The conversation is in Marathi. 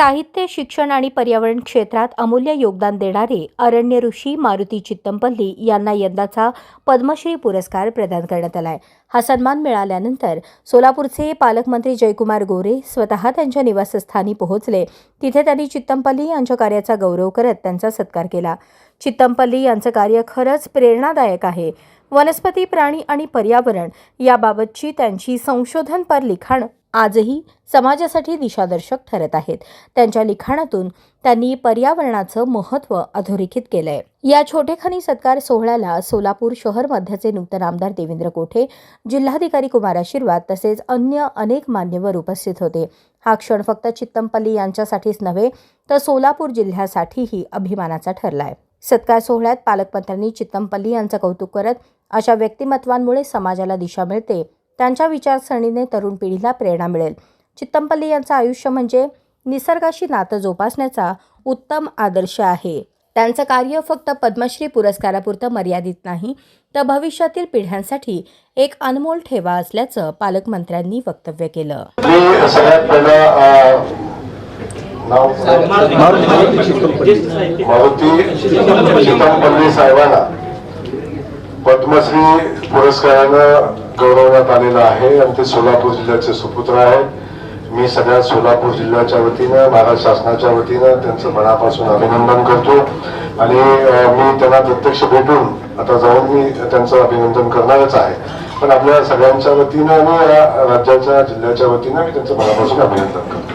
साहित्य शिक्षण आणि पर्यावरण क्षेत्रात अमूल्य योगदान देणारे अरण्य ऋषी मारुती चित्तमपल्ली यांना यंदाचा पद्मश्री पुरस्कार प्रदान करण्यात आलाय. हा सन्मान मिळाल्यानंतर सोलापूरचे पालकमंत्री जयकुमार गोरे स्वतः त्यांच्या निवासस्थानी पोहोचले. तिथे त्यांनी चित्तमपल्ली यांच्या कार्याचा गौरव करत त्यांचा सत्कार केला. चित्तमपल्ली यांचं कार्य खरंच प्रेरणादायक आहे. वनस्पती प्राणी आणि पर्यावरण याबाबतची त्यांची संशोधनपर लिखाण आजही समाजासाठी दिशादर्शक ठरत आहेत. त्यांच्या लिखाणातून त्यांनी पर्यावरणाचं महत्त्व अधोरेखित केलंय. या छोटेखानी सत्कार सोहळ्याला सोलापूर शहर मध्याचे नूतन आमदार देवेंद्र कोठे जिल्हाधिकारी कुमार आशीर्वाद तसेच अन्य अनेक मान्यवर उपस्थित होते. हा क्षण फक्त चित्तमपल्ली यांच्यासाठीच नव्हे तर सोलापूर जिल्ह्यासाठीही अभिमानाचा ठरलाय. सत्कार सोहळ्यात पालकमंत्र्यांनी चित्तमपल्ली यांचं कौतुक करत अशा व्यक्तिमत्वांमुळे समाजाला दिशा मिळते त्यांच्या विचारसरणीने तरुण पिढीला प्रेरणा मिळेल. चित्तमपल्ली यांचं आयुष्य म्हणजे निसर्गाशी नातं जोपासण्याचा उत्तम आदर्श आहे. त्यांचं कार्य फक्त पद्मश्री पुरस्कारापुरतं मर्यादित नाही तर भविष्यातील पिढ्यांसाठी एक अनमोल ठेवा असल्याचं पालकमंत्र्यांनी वक्तव्य केलं. मारुती साहेबांना पद्मश्री पुरस्कारानं गौरवण्यात आलेलं आहे. आणि ते सोलापूर जिल्ह्याचे सुपुत्र आहेत. मी सगळ्या सोलापूर जिल्ह्याच्या वतीनं महाराष्ट्र शासनाच्या वतीनं त्यांचं मनापासून अभिनंदन करतो. आणि मी त्यांना प्रत्यक्ष भेटून आता जाऊन मी त्यांचं अभिनंदन करणारच आहे. पण आपल्या सगळ्यांच्या वतीनं आणि या राज्याच्या जिल्ह्याच्या वतीनं मी त्यांचं मनापासून अभिनंदन करतो.